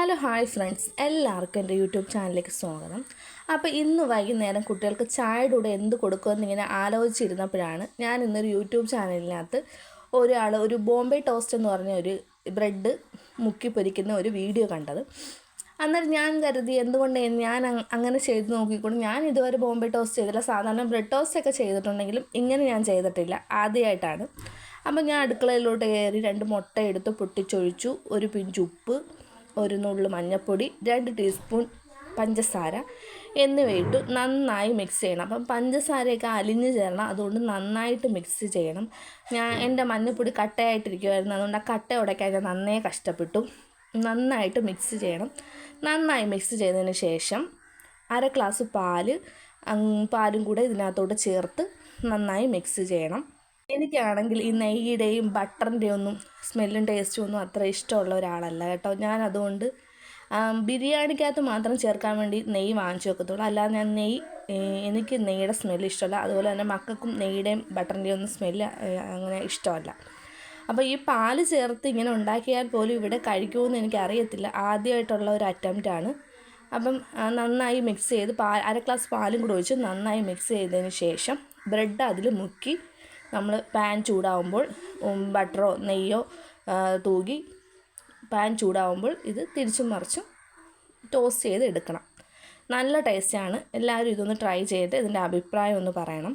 Hello hi friends. എല്ലാവർക്കും എന്റെ YouTube ചാനലിലേക്ക് സ്വാഗതം. അപ്പോൾ ഇന്ന് വൈകുന്നേരം കുട്ടികൾക്ക് ചായയുടെ കൂടെ എന്ത് കൊടുക്കുമെന്ന് ഇങ്ങനെ ആലോചിച്ചിരുന്നപ്പോഴാണ് ഞാൻ ഇന്നൊരു യൂട്യൂബ് ചാനലിനകത്ത് ഒരാൾ ഒരു ബോംബെ ടോസ്റ്റ് എന്ന് പറഞ്ഞ ഒരു ബ്രെഡ് മുക്കി പൊരിക്കുന്ന ഒരു വീഡിയോ കണ്ടത്. അന്നേരം ഞാൻ കരുതി എന്തുകൊണ്ട് ഞാൻ അങ്- അങ്ങനെ ചെയ്ത് നോക്കിക്കൊണ്ട് ഞാൻ ഇതുവരെ ബോംബെ ടോസ്റ്റ് ചെയ്തില്ല സാധാരണ ബ്രെഡ് ടോസ്റ്റ് ഒക്കെ ചെയ്തിട്ടുണ്ടെങ്കിലും ഇങ്ങനെ ഞാൻ ചെയ്തിട്ടില്ല. ആദ്യമായിട്ടാണ്. അപ്പം ഞാൻ അടുക്കളയിലോട്ട് കയറി രണ്ട് മുട്ട എടുത്ത് പൊട്ടിച്ചൊഴിച്ചു. ഒരു പിഞ്ച് ഉപ്പ് ഒരു നുള്ളു മഞ്ഞൾപ്പൊടി രണ്ട് ടീസ്പൂൺ പഞ്ചസാര എന്നിവയിട്ട് നന്നായി മിക്സ് ചെയ്യണം. അപ്പം പഞ്ചസാരയൊക്കെ അലിഞ്ഞ് ചേരണം. അതുകൊണ്ട് നന്നായിട്ട് മിക്സ് ചെയ്യണം. ഞാൻ എന്റെ മഞ്ഞൾപ്പൊടി കട്ടയായിട്ടിരിക്കുമായിരുന്നു അതുകൊണ്ട് ആ കട്ട ഉടയ്ക്കാൻ ഞാൻ നന്നേ കഷ്ടപ്പെട്ടു. നന്നായിട്ട് മിക്സ് ചെയ്യണം. നന്നായി മിക്സ് ചെയ്തതിന് ശേഷം അര ഗ്ലാസ് പാൽ പാലും കൂടെ ഇതിനകത്തോട്ട് ചേർത്ത് നന്നായി മിക്സ് ചെയ്യണം. എനിക്കാണെങ്കിൽ ഈ നെയ്യുടെയും ബട്ടറിന്റെ ഒന്നും സ്മെല്ലും ടേസ്റ്റും ഒന്നും അത്ര ഇഷ്ടമുള്ള ഒരാളല്ല കേട്ടോ. ഞാൻ അതുകൊണ്ട് ബിരിയാണിക്കകത്ത് മാത്രം ചേർക്കാൻ വേണ്ടി നെയ്യ് വാങ്ങിച്ചു വെക്കത്തുള്ളൂ. അല്ലാതെ ഞാൻ നെയ്യ് എനിക്ക് നെയ്യുടെ സ്മെല്ല് ഇഷ്ടമല്ല. അതുപോലെ തന്നെ മക്കൾക്കും നെയ്യുടെയും ബട്ടറിന്റെയും ഒന്നും സ്മെല്ല് അങ്ങനെ ഇഷ്ടമല്ല. അപ്പോൾ ഈ പാൽ ചേർത്ത് ഇങ്ങനെ ഉണ്ടാക്കിയാൽ പോലും ഇവിടെ കഴിക്കുമെന്ന് എനിക്ക് അറിയത്തില്ല ആദ്യമായിട്ടുള്ള ഒരു അറ്റംപ്റ്റാണ് അപ്പം നന്നായി മിക്സ് ചെയ്ത് പാ അര ഗ്ലാസ് പാലും കൂടെ ഒഴിച്ച് നന്നായി മിക്സ് ചെയ്തതിന് ശേഷം ബ്രെഡ് അതിൽ മുക്കി നമ്മൾ പാൻ ചൂടാവുമ്പോൾ ബട്ടറോ നെയ്യോ തൂകി പാൻ ചൂടാവുമ്പോൾ ഇത് തിരിച്ചും മറിച്ചും ടോസ്റ്റ് ചെയ്ത് എടുക്കണം. നല്ല ടേസ്റ്റാണ്. എല്ലാവരും ഇതൊന്ന് ട്രൈ ചെയ്ത് ഇതിന്റെ അഭിപ്രായം ഒന്ന് പറയണം.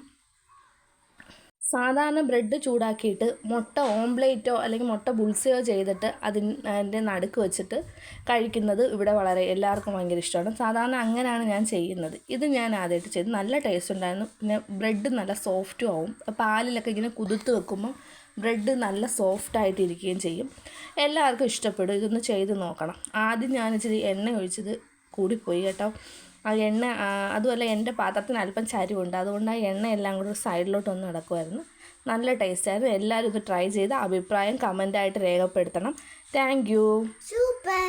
സാധാരണ ബ്രെഡ് ചൂടാക്കിയിട്ട് മുട്ട ഓംപ്ലേറ്റോ അല്ലെങ്കിൽ മുട്ട ബുൾസയോ ചെയ്തിട്ട് അതിന്റെ നടുക്ക് വെച്ചിട്ട് കഴിക്കുന്നത് ഇവിടെ വളരെ എല്ലാവർക്കും ഭയങ്കര ഇഷ്ടമാണ്. സാധാരണ അങ്ങനെയാണ് ഞാൻ ചെയ്യുന്നത്. ഇത് ഞാൻ ആദ്യമായിട്ട് ചെയ്ത് നല്ല ടേസ്റ്റ് ഉണ്ടായിരുന്നു. പിന്നെ ബ്രെഡ് നല്ല സോഫ്റ്റും ആവും. പാലിലൊക്കെ ഇങ്ങനെ കുതിർത്ത് വെക്കുമ്പോൾ ബ്രെഡ് നല്ല സോഫ്റ്റ് ആയിട്ട് ഇരിക്കുകയും ചെയ്യും. എല്ലാവർക്കും ഇഷ്ടപ്പെടും. ഇതൊന്ന് ചെയ്ത് നോക്കണം. ആദ്യം ഞാൻ ഇച്ചിരി എണ്ണ ഒഴിച്ചത് കൂടിപ്പോയി കേട്ടോ. ആ എണ്ണ അതുമല്ല എന്റെ പാത്രത്തിന് അല്പം ചരിവുണ്ട്. അതുകൊണ്ട് ആ എണ്ണ എല്ലാം കൂടെ സൈഡിലോട്ടൊന്ന് നടക്കുമായിരുന്നു നല്ല ടേസ്റ്റായിരുന്നു എല്ലാവരും ഇത് ട്രൈ ചെയ്ത് അഭിപ്രായം കമന്റായിട്ട് രേഖപ്പെടുത്തണം. Thank you Super.